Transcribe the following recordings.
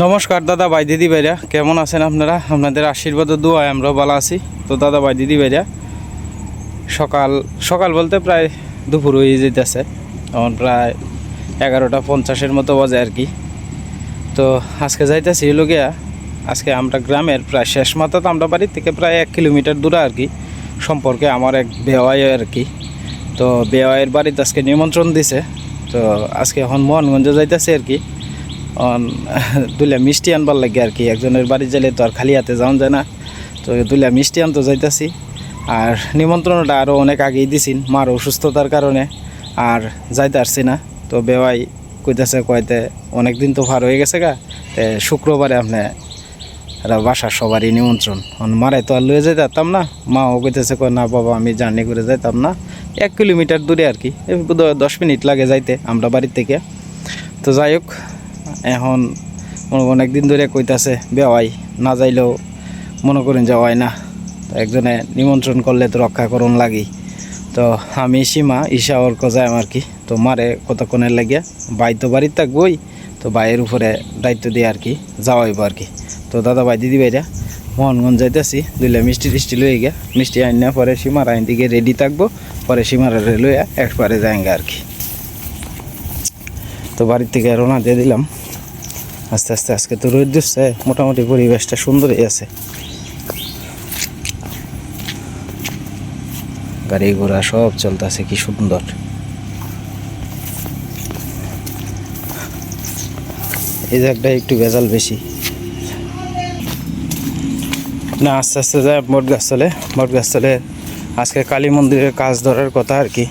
নমস্কার দাদা ভাই, দিদি ভাইরা, কেমন আছেন আপনারা? আপনাদের আশীর্বাদ ও দোয়ায় আমরাও ভালো আছি। তো দাদা ভাই, দিদি ভাইরা, সকাল সকাল বলতে প্রায় দুপুর হয়ে যেতেছে। তখন প্রায় এগারোটা পঞ্চাশের মতো বাজে আর কি। তো আজকে যাইতেছি হলো গিয়া, আজকে আমরা গ্রামের প্রায় শেষ মাথাতে আমরা বাড়ির থেকে প্রায় এক কিলোমিটার দূরে আর কি। সম্পর্কে আমার এক বেওয়াই আর কি। তো বেওয়াইয়ের বাড়িতে আজকে নিমন্ত্রণ দিছে। তো আজকে এখন মোহনগঞ্জে যাইতেছে আর কি। দুইলা মিষ্টি আনবার লাগে আর কি। একজনের বাড়ি যাইলে তো আর খালি হাতে যাওয়া যায় না। তো দুইলা মিষ্টি আনতে যাইতাছি। আর নিমন্ত্রণটা আরও অনেক আগেই দিছিন, মার অসুস্থতার কারণে আর যাইতে পারছি না। তো বেওয়াই কইতেছে কয়তে অনেক দিন তো পার হয়ে গেছে গা, তে শুক্রবারে আপনি বাসার সবারই নিমন্ত্রণ। মারাই তো আর লয়ে যেতে পারতাম না। মা ও কইতেছে, কয়, না বাবা, আমি জার্নি করে যাইতাম না। এক কিলোমিটার দূরে আর কি। দশ মিনিট লাগে যাইতে আমরা বাড়ির থেকে। তো যাই হোক এখন অনেক দিন ধরে কইতাছে, বেওয়াই, না যাইলেও মনে করেন যে হয় না। তো একজনে নিমন্ত্রণ করলে তো রক্ষা করুন লাগি। তো আমি সীমা, ঈশা ওর যাই আর কি, তো মারে কতক্ষণের লাগিয়া বাই তো বাড়ির থাকবই, তো বাইয়ের উপরে দায়িত্ব দিয়ে আর কি যাওয়াইব আর কি। তো দাদা ভাই, দিদি ভাইরা, মোহনগঞ্জ যাইতেছি, দুইলে মিষ্টি টিষ্টি লয়ে গিয়া, মিষ্টি আইন পরে সীমার আইন দিকে রেডি থাকব, পরে সীমার লইয়া একবারে যাইঙ্গা আর কি। তো বাড়ির থেকে রওনা দিয়ে দিলাম। আস্তে আস্তে, আজকে তো রোদ দিচ্ছে, মোটামুটি পরিবেশটা সুন্দরই আছে। গাড়ি ঘোড়া সব চলতেছে, কি সুন্দর। এই জায়গাটা একটু ভেজাল বেশি। না, আস্তে আস্তে যায় বট গাছ চলে বট গাছ চলে আজকে কালী মন্দিরের কাজ ধরার কথা আর কি।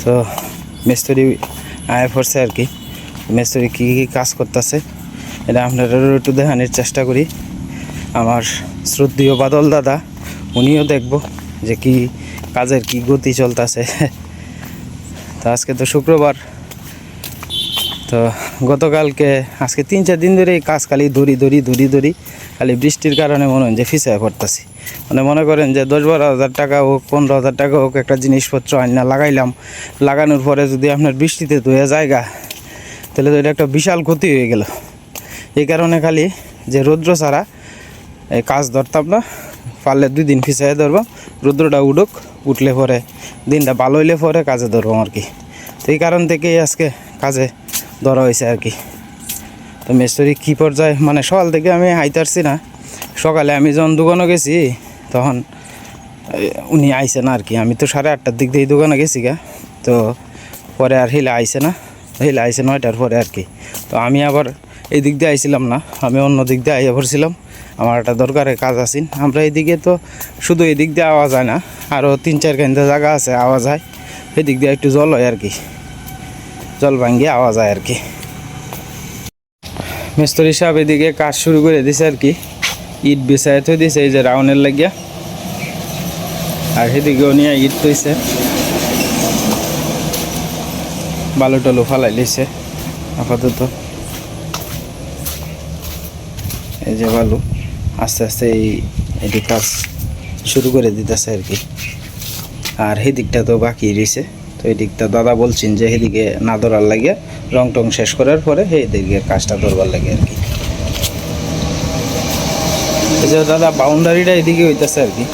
তো, মিস্ত্রি আয় পড়ছে আর কি। মিস্ত্রি কী কী কাজ করতেছে? এটা আপনাদেরও একটু দেখানোর চেষ্টা করি। আমার শ্রদ্ধীয় বাদল দাদা, উনিও দেখব যে কি কাজের কি গতি চলতেছে। তো আজকে তো শুক্রবার। তো গতকালকে, আজকে তিন চার দিন ধরে এই কাজ খালি দড়ি দড়ি দড়ি দড়ি খালি বৃষ্টির কারণে মনে হয় যে ফিসায় পড়তেছি। মানে মনে করেন যে দশ বারো হাজার টাকা হোক, পনেরো হাজার টাকা হোক একটা জিনিসপত্র আইনা লাগাইলাম। লাগানোর পরে যদি আপনার বৃষ্টিতে ধুয়ে জায়গা, তাহলে তো এটা একটা বিশাল ক্ষতি হয়ে গেল। এই কারণে খালি যে রৌদ্র ছাড়া এই কাজ ধরতাম না। পারলে দুই দিন ফিসাই ধরবো। রৌদ্রটা উঠুক উঠলে পরে, দিনটা ভালো হইলে পরে কাজে ধরবো আর কি। তো এই কারণ থেকেই আজকে কাজে ধরা হয়েছে আর কি। তো মেস্তরি কী পর্যায়ে মানে সকাল থেকে আমি আইতারছি না। সকালে আমি যখন দোকানে গেছি, তখন উনি আইছে না আর কি। আমি তো সাড়ে আটটার দিক দিয়ে দোকানে গেছি গা। তো পরে আর হিলা আইসে না। হিলা আইসে নয়টার পরে আর কি। তো আমি আবার এই দিক দিয়ে আইছিলাম না, আমি অন্য দিক দিয়ে আইয়া পড়ছিলাম। আমার একটা দরকারের কাজ আছেন আমরা এইদিকে তো শুধু এই দিক দিয়ে আওয়া যায় না আরও তিন চার কেন্দ্র জায়গা আছে আওয়া যায় সেই দিক দিয়ে একটু জল হয় আর কি। জল ভাঙ্গিয়ে আওয়া যায় আর কি। মিস্ত্রি সাহেব এদিকে কাজ শুরু করে দিছে আর কি। ইট বিছায় থই দিছে, এই যে রাউনের লাগিয়া। আর সেদিকে নিয়ে ইট তৈছে বালু টালু ফালাই লিছে, আপাতত এই যে বালু আস্তে আস্তে এই এটি কাজ শুরু করে দিতেছে আর কি। আর দিকটা তো বাকি রয়েছে। তো এই দিকটা দাদা বলছেন যে সেদিকে না ধরার লাগে রং টং শেষ করার পরে দিকে কাজটা ধরবার লাগে আর কি। যে দাদা বাউন্ডারিটা এদিকে হইতেছে আর কি।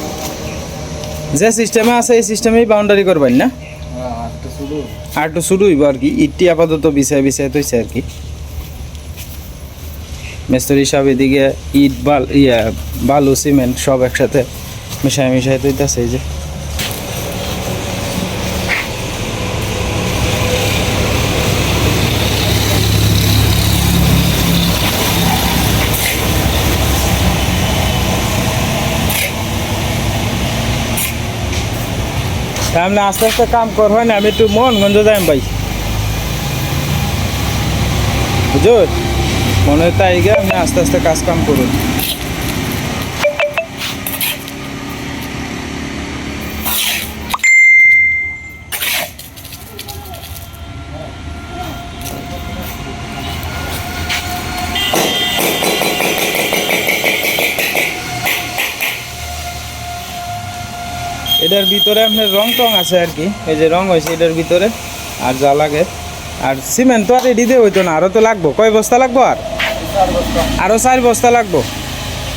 যে সিস্টেমে আছে এই সিস্টেমেই বাউন্ডারি করবেন না? আর একটু শুরু। হইব আর কি। ইটটি আপাতত বিছায় বিছায় তৈছে আর কি। মিস্ত্রি সব এদিকে ইট, বাল, ইয়া, বালু, সিমেন্ট সব একসাথে মিশায় মিশায় তৈতেছে এই যে। আস্তে আস্তে কাম কর, হয় না? আমি একটু মন মোহনগঞ্জ যাই ভাই। বুঝুন মনে হয় তাই গে আমি আস্তে আস্তে কাজ কাম করুন এটার ভিতরে আপনার রং টং আছে আর কি, এই যে রং হয়েছে এটার ভিতরে, আর যা লাগে। আর সিমেন্ট তো আর রেডি দিয়ে হইতো না আরও তো লাগবো। কয় বস্তা লাগবো আর? আরও চার বস্তা লাগবো।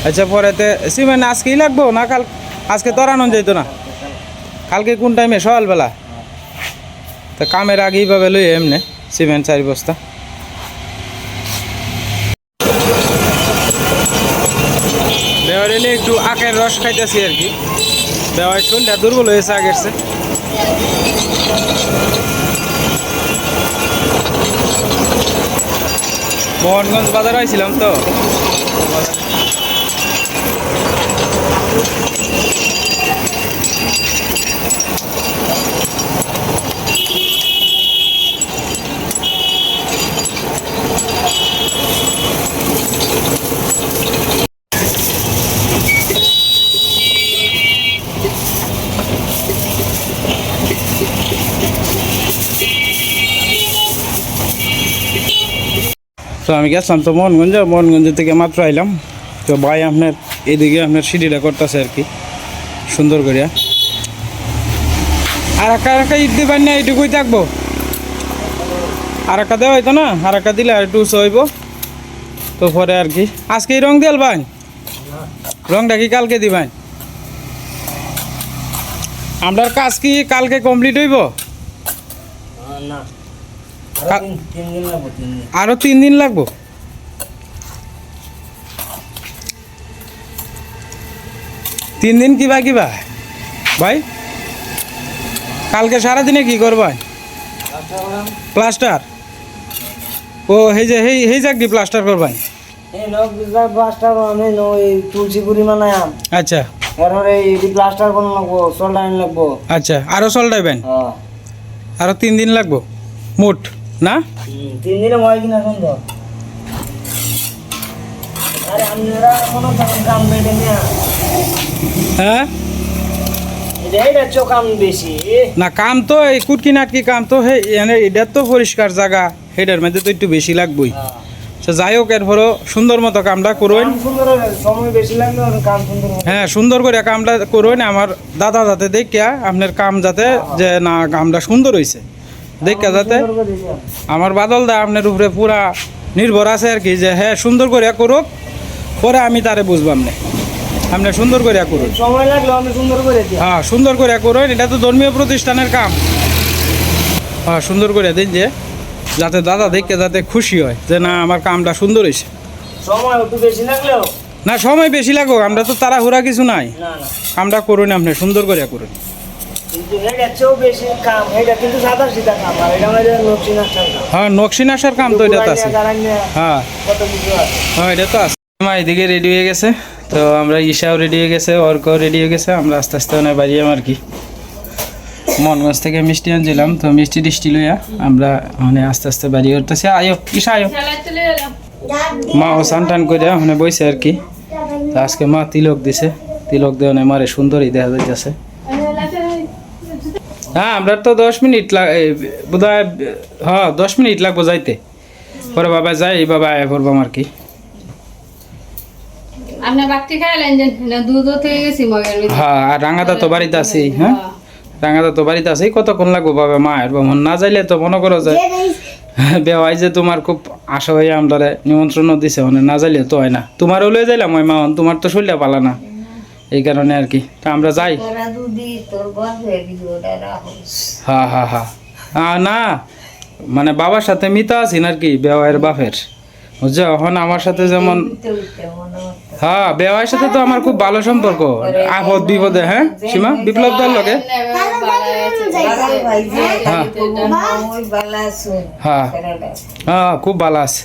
আচ্ছা পরেতে সিমেন্ট আজকেই লাগবো না কাল আজকে তো আর আনন্দ যেত না। কালকে কোন টাইমে সকালবেলা। তো কামের আগেই পাবে লই এমনি, সিমেন্ট চার বস্তা। দেওয়ার এলে একটু আখের রস খাইতেছি আর কি। দেওয়ার শরীরটা দুর্বল হয়েছে আগের মোহনগঞ্জ বাজার হয়েছিলাম তো। তো আমি গেছিলাম তো মোহনগঞ্জ মোহনগঞ্জ থেকে মাত্র আইলাম। তো ভাই আপনার এদিকে আপনার সিঁড়িটা করতেছে আর কি, সুন্দর করিয়া। আর একা একা ঈদ দিবেন না, এইটুকুই থাকব। আর একা দেওয়া হইতো না, আর একা দিলে আর একটু হইব। তো পরে আর কি। আজকে রং দিয়াল ভাই? রংটা কি কালকে দিবেন? আপনার কাজ কি কালকে কমপ্লিট হইব? কা- তিন তিন দিন লাগবো তিন দিন। আরও তিন দিন লাগবো? তিন দিন কিবা কিবা? ভাই কালকে সারাদিনে কি করবেন প্লাস্টার ও সেই যে করবেন এই নখ বিজলার প্লাস্টার আমি ন এই তুলসী পুরি বানায়াম আচ্ছা। আচ্ছা আরও চলটাইবেন হ্যাঁ। আরও তিন দিন লাগবো? মোট? না? তিন দিনে হয় কিনা সুন্দর আরে আপনারা এখনও কাম বেটে হ্যাঁ? কাম না কাম তো এই কুটকি নাটকি কাম তো হে এটার তো পরিষ্কার জায়গা। সেটার মধ্যে তো একটু বেশি লাগবই। হ্যাঁ। তো যাই হোক এরপরও সুন্দর মতো কামটা করবেন। হ্যাঁ সুন্দর করে কামটা করবেন। আমার দাদা যাতে দেখিয়া আপনার কাম যাতে যে না কামটা সুন্দর হয়েছে দেখিয়া যাতে। আমার বাদল দা আপনার উপরে পুরা নির্ভর আছে আর কি যে হ্যাঁ সুন্দর করে করুক পরে আমি তারে বুঝবাম না। আপনি সুন্দর করে করুন। সময় লাগল আমি সুন্দর করে হ্যাঁ সুন্দর করে করুন এটা তো ধর্মীয় প্রতিষ্ঠানের কাম। হ্যাঁ সুন্দর করে দিন যে যাতে দাদা দেখে যাতে খুশি হয় যে না আমার কামটা সুন্দর হয়েছে সময় একটু বেশি লাগলেও না সময় বেশি লাগো আমরা তো তাড়াহুড়া কিছু নাই। কামটা করুন আপনি সুন্দর করে করুন। হ্যাঁ নকশি নাসার কাম তো এটা তো আছে হ্যাঁ। হ্যাঁ এটা তো আছে। মা এদিকে রেডি হয়ে গেছে। তো আমরা ঈশাও রেডি হয়ে গেছে অর্কও রেডি হয়ে গেছে। আমরা আস্তে আস্তে ওনার বাড়ি আর কি। মনগঞ্জ থেকে মিষ্টি আনছিলাম তো মিষ্টি টিষ্টি লইয়া আমরা মানে আস্তে আস্তে বাড়ি করতেছি আয়ো ঈশা আয়ো। মা ও সান টান করে ওখানে বইছে আর কি। আজকে মা তিলক দিছে। তিলক দিয়ে মারে সুন্দরই দেখা যাইতেছে। হ্যাঁ আমরা তো দশ মিনিট লাগ বোধ হয় হ্যাঁ দশ মিনিট লাগবো যাইতে। পরে বাবা যাই বাবা আয় পড়বাম আর কি। বাড়তি হ্যাঁ আর রাঙাদা তো বাড়িতে আছেই হ্যাঁ? রাঙাদা তো বাড়িতে আছেই কতক্ষণ লাগবো বাবা মায়ের বাবা না যাইলে তো মনে করো যে বেওয়াই যে তোমার খুব আশা হয়ে আমরা নিমন্ত্রণ দিছে মানে না যাইলে তো হয় না। তোমারও লয়ে যাইলাম ওই মাহন তোমার তো শরীরটা পালা না। এই কারণে আর কি তা আমরা যাই হয়ে হ্যাঁ হ্যাঁ হ্যাঁ না মানে বাবার সাথে মিতা আছেন আর কি বেওয়াইয়ের বাপের বুঝছ এখন আমার সাথে যেমন মনে হ্যাঁ বেওয়াইয়ের সাথে তো আমার খুব ভালো সম্পর্ক আপদ বিপদে হ্যাঁ সীমা বিপ্লব দার লগে হ্যাঁ ওই বালা শুন হ্যাঁ হ্যাঁ খুব ভালো আছে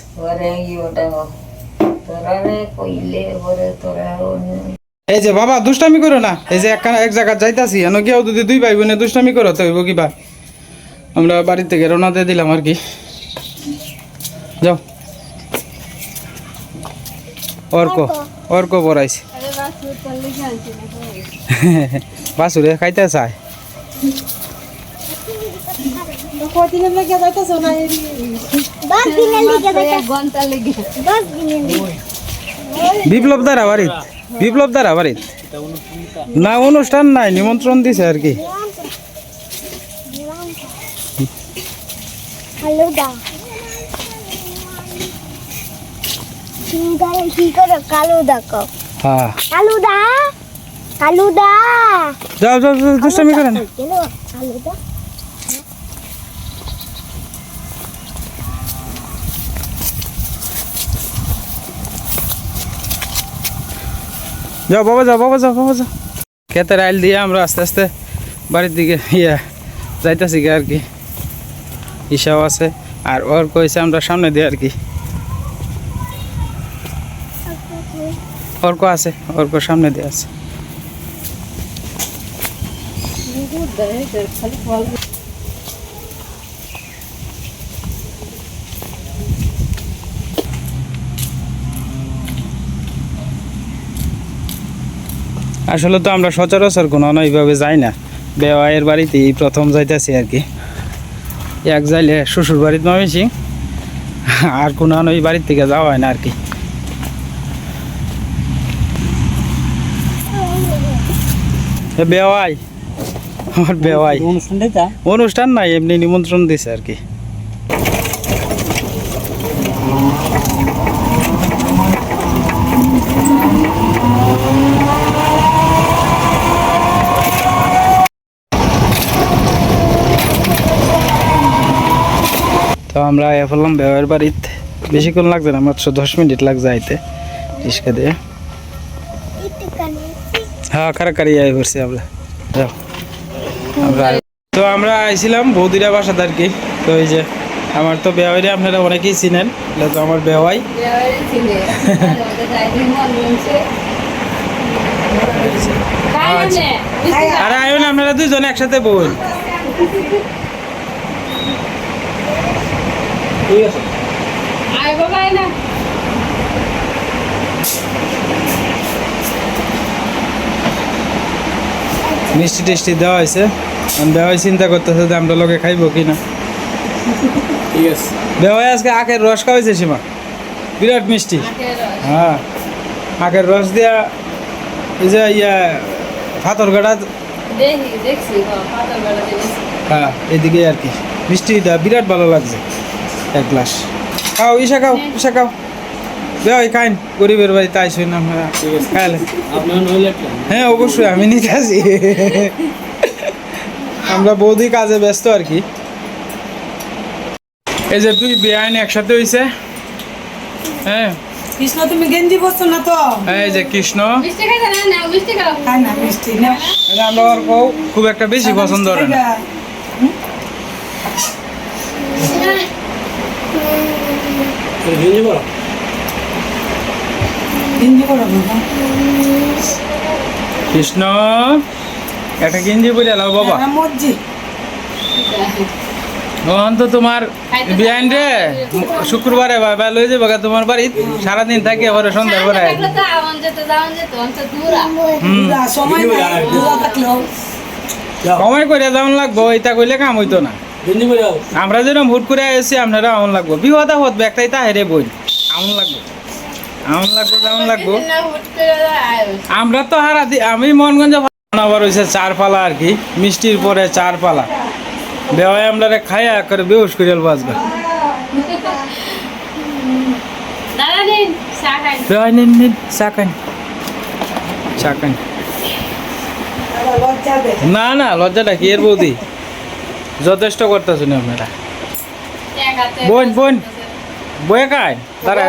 এই যে বাবা দুষ্টামি করো না। এই যে একখানা এক জায়গায় যাইতাছি এন কেউ যদি দুই ভাই বোনে দুষ্টামি করো তো হইব কিবা? আমরা বাড়ি থেকে রওনা দিয়ে দিলাম আর কি। যাও। অর্ক অর্ক। বড়াইছে বাসুরে খাইতে চায়। লেগে দশ দিনের বিপ্লব দ্বারা বাড়িত বিপ্লব দ্বারা বাড়িত না অনুষ্ঠান নাই নিমন্ত্রণ দিছে আর কি। হ্যাঁ। যাও যাও দুষ্টামি করে না কেন কালু দা যাও বাবা যাও বাবা যাও বাবা, যাও। ক্ষেতের আইল দিয়ে আমরা আস্তে আস্তে বাড়ির দিকে, ইয়া, যাইতেছি আর কি। ইসাও আছে। আর ওর কইছে আমরা সামনে দিয়ে আর কি। অর্ক আছে অর্ক সামনে দিয়ে আছে। আসলে তো আমরা সচরাচর কোনো না এইভাবে যাই না। বেওয়াইয়ের বাড়িতে এই প্রথম যাইতেছি আর কি। এক যাইলে শ্বশুর বাড়িতে মামেছি আর কোনো ওই বাড়ির থেকে যাওয়া হয় না আর কি। বেওয়াই আমার বেওয়াই। অনুষ্ঠান নাই এমনি নিমন্ত্রণ দিছে আর কি। আমরা আয়া ফেললাম বেওয়ার বাড়িতে বেশিক্ষণ লাগছে না মাত্র দশ মিনিট লাগছে আইতে। রিক্সা দিয়ে। হ্যাঁ কারাকারি আই করছি আমরা। যাও। আমরা তো আমরা আইছিলাম বৌদিরা বাসাতে আর কি। তো এই যে আমার তো বেওয়াইরে আপনারা অনেকেই চিনেন এটা তো আমার বেওয়াই আরে আয়ন আপনারা দুইজন একসাথে বই মিষ্টি টেস্টি দেওয়া হয়েছে। বেওয়াই চিন্তা করতেছে যে আমরা লোকে খাইবো কি না। ঠিক আছে। বেওয়াই আজকে আখের রস খাওয়াইছে সীমা? বিরাট মিষ্টি। হ্যাঁ। আখের রস দিয়া এই যে ইয়া ফাতর গাড়া। হ্যাঁ এদিকে আর কি। মিষ্টিটা বিরাট ভালো লাগছে। এক গ্লাস। খাও ইসা খাও ইসা খাও। বেওয়াই খাইন গরিবের বাড়ি তাই শুন আমরা। খাইলে। হ্যাঁ অবশ্যই আমি নিতে আসি। আমরা বৌদি কাজে ব্যস্ত আর কি। এই যে দুই বেআইন একসাথে হইছে। হ্যাঁ। কৃষ্ণ তুমি গেঞ্জি পরছো না তো? এই যে কৃষ্ণ। না? না আমরা ওর খুব একটা বেশি পছন্দ করে না। পরো কৃষ্ণ একটা গেঞ্জি বলে এলাও বাবা। ওখান তো তোমার বিয়াইন রে শুক্রবারে বাবা লই যাব গা তোমার বাড়ি সারাদিন থাকি এবারে সন্ধ্যার পরে সময় করে যেমন লাগবো এটা কইলে কাম হইতো না। আমরা যেরকম হুট করে এসেছি আপনারা আমন লাগবো। বিপদ আপদ ব্যাগটাই তা হেরে বই। আমন লাগবো। আমন লাগবো যেমন লাগবো। আমরা তো হারা দি আমি মনগঞ্জ আবার হয়েছে চার পালা আর কি মিষ্টির পরে চার পালা বেওয়াই আমরা খাইয়া করে বেউস করে বাজবে বেওয়াই নিন নিন চা খান চা খান আবার লজ্জা দেয় না না লজ্জাটা কি এর বৌদি? যথেষ্ট করতেছেন আপনারা। বোন বোন। বয়ে খায় তারা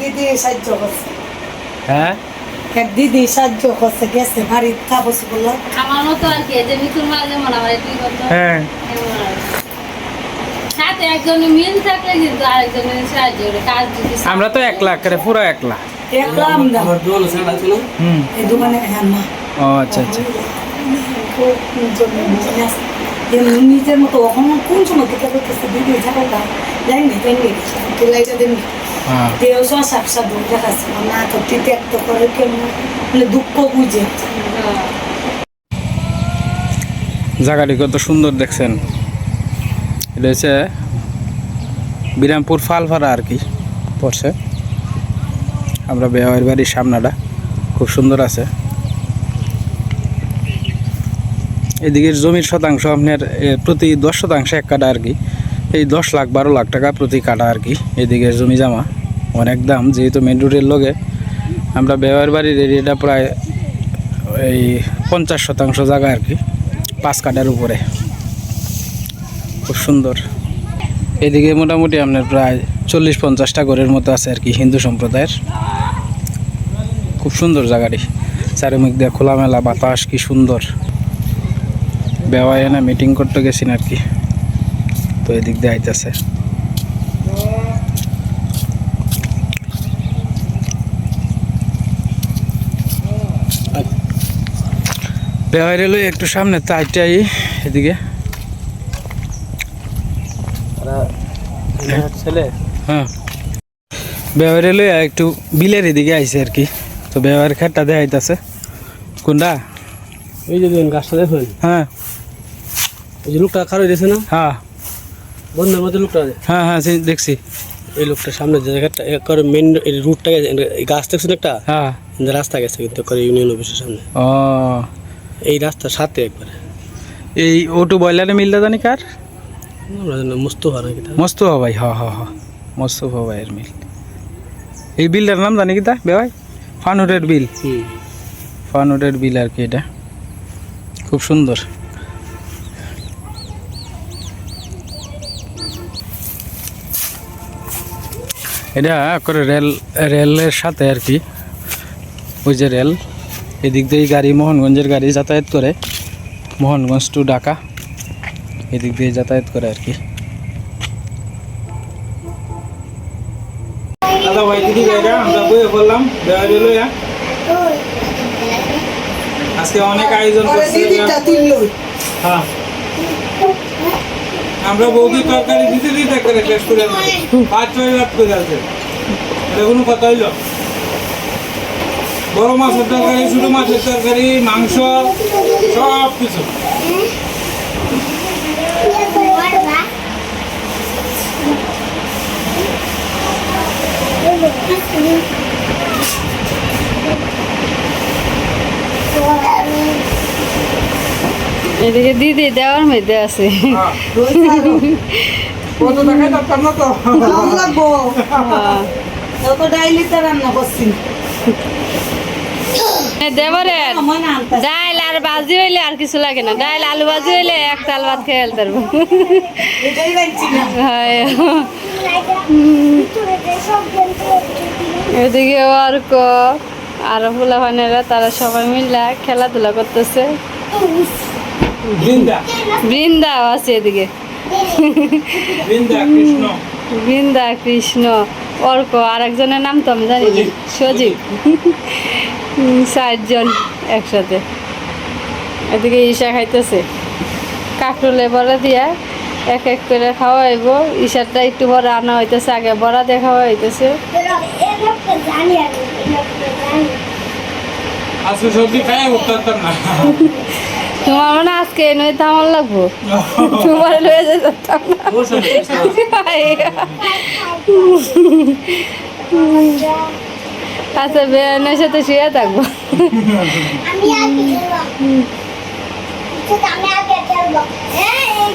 দিদি সাহায্য করছে। হ্যাঁ? এক দিদি সাহায্য করছে গেছে বাড়ির কাপড় করল আমার মতো আর কি যে মিতুর মা যেমন আমার একটু করতো হ্যাঁ। এমন আর কি। সাথে একজনের মিল থাকলে কিন্তু আরেকজনের সাহায্য করে কাজ যদি আমরা তো এক লাখ করে পুরো এক লাখ। হ্যাঁ মা। ও আচ্ছা আচ্ছা। নিজের মতো কখন কোন সময় করতেছে দিদি জানি জানি হ্যাঁ। দেও সাপ সাপ দেখাচ্ছে না তো টিতে করে কেমন? মানে দুঃখ বুঝে। জায়গাটি কত সুন্দর দেখছেন। এটা হচ্ছে বিরামপুর ফালফাড়া আর কি পড়ছে। আমরা বেহার বাড়ির সামনাটা খুব সুন্দর আছে। এদিকের জমির শতাংশ আপনার প্রতি দশ শতাংশ এক কাটা আর কি। এই দশ লাখ বারো লাখ টাকা প্রতি কাটা আর কি এদিকের জমি জামা। অনেক দাম, যেহেতু মেন রোডের লগে আমরা ব্যবহার বাড়ির এরিয়াটা প্রায় এই পঞ্চাশ শতাংশ জায়গা আর কি, পাঁচ কাটার উপরে। খুব সুন্দর। এদিকে মোটামুটি আপনার প্রায় চল্লিশ পঞ্চাশটা ঘরের মতো আছে আর কি হিন্দু সম্প্রদায়ের। খুব সুন্দর জায়গাটি। চারিমুখ দিয়ে খোলামেলা বাতাস, কি সুন্দর। বেওয়ায় এনে মিটিং করতে গেছেন আর কি। তো এদিক দিয়ে আইতেছে। বেওয়াই একটু সামনে তাইটাই এদিকে। ছেলে? হ্যাঁ। বেওয়াই রেলওয়ে একটু বিলের এদিকে আইছে আর কি। তো বেওয়ার খাটটা দেখাইতেছে কোনটা? এই যে গাছটা দেখুন। হ্যাঁ। ওই যে লোকটা খারাপ না? হ্যাঁ। বন্ধের মধ্যে লোকটা হ্যাঁ হ্যাঁ সে- দেখছি। এই লোকটা সামনে যে জায়গাটা করে মেন রুটটা গাছ দেখছেন একটা? হ্যাঁ। রাস্তা গেছে কিন্তু করে ইউনিয়ন অফিসের সামনে। ও। এই রাস্তার সাথে একবারে। এই ওটু বয়লারে মিলটা জানি কার? মুস্তফা নাকি মোস্তফা ভাই হ হ হ। মোস্তফা ভাইয়ের মিল। এই বিলটার নাম জানি কি তা ফানুরের বিল। হুম। ফানুরের বিল আর কি এটা। খুব সুন্দর। এটা করে রেল রেলের সাথে আর কি। ওই যে রেল এদিক দিয়ে গাড়ি মোহনগঞ্জের গাড়ি যাতায়াত করে। মোহনগঞ্জ টু ঢাকা এদিক দিয়ে যাতায়াত করে আর কি। দাদা ভাই দিদি ভাইরা আমরা বইয়ে বললাম দেওয়া গেল আজকে অনেক আয়োজন করছে হ্যাঁ। আমরা বৌদি তরকারি দিতে দিতে করে শেষ করে। পাঁচ ছয় রাত করে আছে। কথা হইল? বড় মাছের তরকারি, ছোট মাছের তরকারি, মাংস, সব কিছু। এদিকে দিদি দেওয়ার মধ্যে আছে। দেবরের আনতে ডাইল আর ভাজি হইলে আর কিছু লাগে না। ডাইল আলু ভাজি হইলে এক ভাত খেয়ে ফেলতে পারব। হয়। এদিকে অর্ক আর ফুলাফানেরা তারা সবাই মিলে খেলাধুলা করতেছে। বৃন্দা। বৃন্দাও আছে এদিকে। বৃন্দা কৃষ্ণ। বৃন্দা অর্ক আর একজনের নাম তো আমি জানি সজীব। চারজন একসাথে। এদিকে ঈশা খাইতেছে। কাকরুলে বড়া দিয়া এক এক করে খাওয়াইব। ঈশারটা একটু বড় আনা হইতেছে আগে বড়া দিয়ে খাওয়া হইতেছে। আজকে সবজি খাই উঠতাম না। তোমার মানে আজকে তো আমার লাগবো। তোমার লয়ে যেতাম আচ্ছা বেয়ানের সাথে শুয়ে থাকব। হ্যাঁ হ্যাঁ।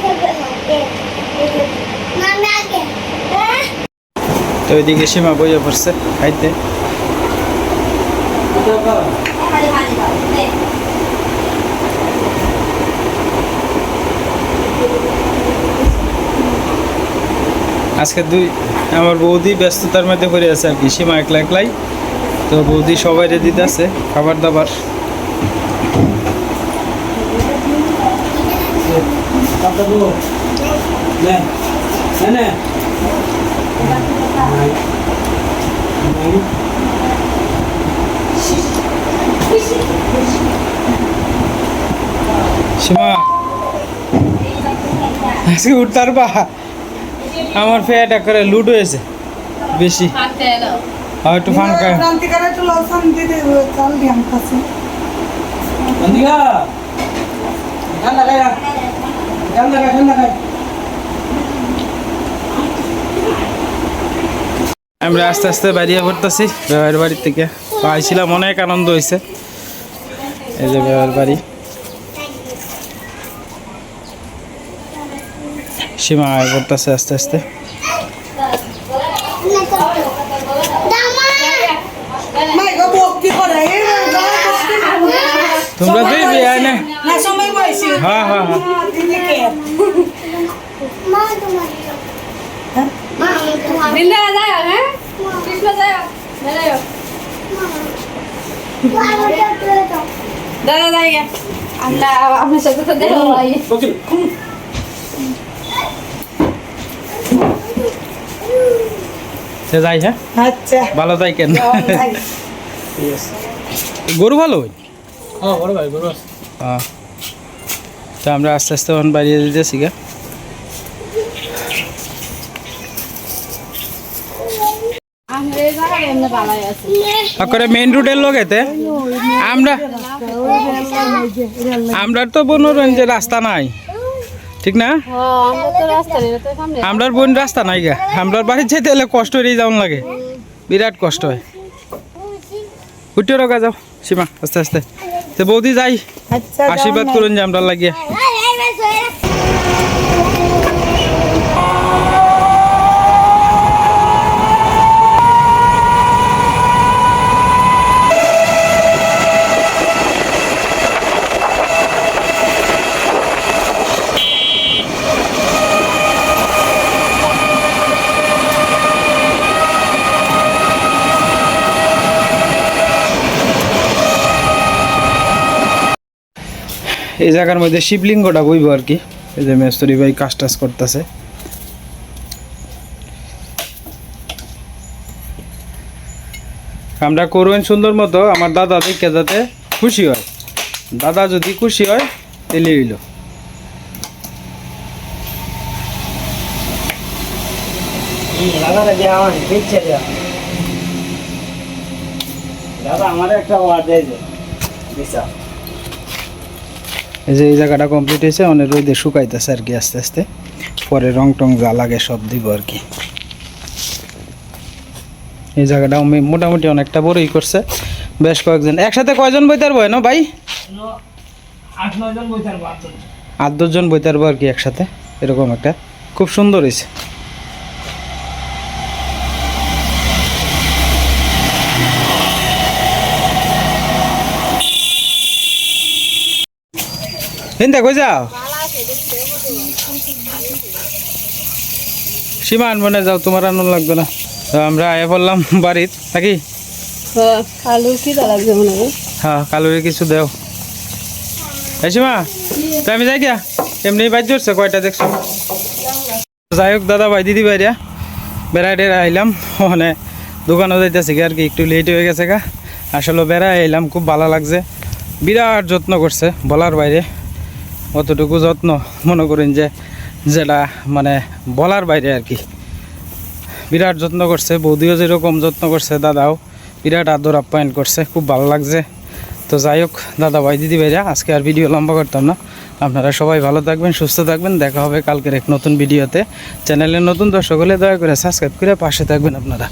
তো ওইদিকে সীমা বইয়ে পড়ছে খাইতে আজকে দুই আমার বৌদি ব্যস্ততার মধ্যে পড়ে আছে আর কি, সীমা একলা একলাই তো বৌদি সবাই দিতে আছে, খাবার দাবার। সীমা, আজকে উঠতার বা আমার ফেয়াটা করে লুট হয়েছে বেশি। আর একটু ফাঁকা ক্রান্তিকার একটু লসান দিতে চাল দিয়ে আমার কাছে বন্দিকা, ঠান্ডা খাই না। ঠান্ডা খাই, ঠান্ডা খাই। আমরা আস্তে আস্তে বাড়িয়ে পড়তেছি বেহার বাড়ির থেকে। তো আইছিলাম অনেক আনন্দ হয়েছে। এই যে বেহার বাড়ি। সীমা আয় করতেছে আস্তে আস্তে। তোমরা দুই বিয়ে না হ্যাঁ হ্যাঁ, হ্যাঁ।, হ্যাঁ? দাদা দাদা আপনার সাথে তো সে যাই হ্যাঁ? আচ্ছা। ভালো তাই কেন? গরু ভালো? হয় হ্যাঁ বড় ভাই আছে। হ্যাঁ তো আমরা আস্তে আস্তে এখন বাড়িয়ে দিতেছি গা। করে মেইন রোডের লগেতে আমরা আমরা তো মনোরঞ্জন যে রাস্তা নাই। ঠিক না? আমরা তো রাস্তা নেই তো সামনে আমরার বোন রাস্তা নাই গা। আমরার বাড়ি যেতে হলে কষ্ট হয়ে যাওয়ান লাগে। বিরাট কষ্ট হয়। উঠে রোগা যাও সীমা আস্তে আস্তে। তো বৌদি যাই। আচ্ছা আশীর্বাদ করুন যে আমরা লাগিয়ে। এই জায়গার মধ্যে শিবলিঙ্গটা বইব আর কি। এই যে মেস্তরি ভাই কাজ টাজ করতেছে। আমরা করবেন সুন্দর মতো, আমার দাদা দেখে যাতে খুশি হয়। দাদা যদি খুশি হয় তাহলে হইল দাদা, আমার একটা ওয়ার্ড দেয় দিশা এই যে এই জায়গাটা কমপ্লিট হয়েছে অনেক রোদে শুকাইতেছে আর কি আস্তে আস্তে। পরে রং টং যা লাগে সব দিব আর কি। এই জায়গাটা মে- মোটামুটি অনেকটা বড়ই করছে। বেশ কয়েকজন একসাথে কয়জন বইতার বয় না ভাই? আট দশজন বইতে পারব আর কি একসাথে। এরকম একটা। খুব সুন্দর হয়েছে। হিন্দা কই যাও। সীমা আনব যাও তোমার আনন্দ লাগবে না। তো আমরা আয়া পড়লাম বাড়ির নাকি? হ্যাঁ মনে হয়? কালোরে কিছু দেও। এই সীমা তো আমি যাই গিয়া। এমনি বাইর করছে কয়টা দেখছ? যাই হোক দাদা ভাই দিদি ভাইরা বেড়াই টেরা আইলাম। মানে দোকানও যাইতেছে কি আর কি একটু লেট হয়ে গেছে গা। আসলে বেড়াই আইলাম খুব ভালো লাগছে। বিরাট যত্ন করছে বলার বাইরে। অতটুকু যত্ন মনে করেন যে যেটা মানে বলার বাইরে আর কি। বিরাট যত্ন করছে, বৌদিও যেরকম যত্ন করছে, দাদাও বিরাট আদর আপ্যায়ন করছে, খুব ভালো লাগছে। তো যাই হোক, দাদা ভাই, দিদি ভাইরা, আজকে আর ভিডিও লম্বা করতাম না। আপনারা সবাই ভালো থাকবেন, সুস্থ থাকবেন। দেখা হবে কালকের এক নতুন ভিডিওতে। চ্যানেলের নতুন দর্শক হলে দয়া করে সাবস্ক্রাইব করে পাশে থাকবেন আপনারা।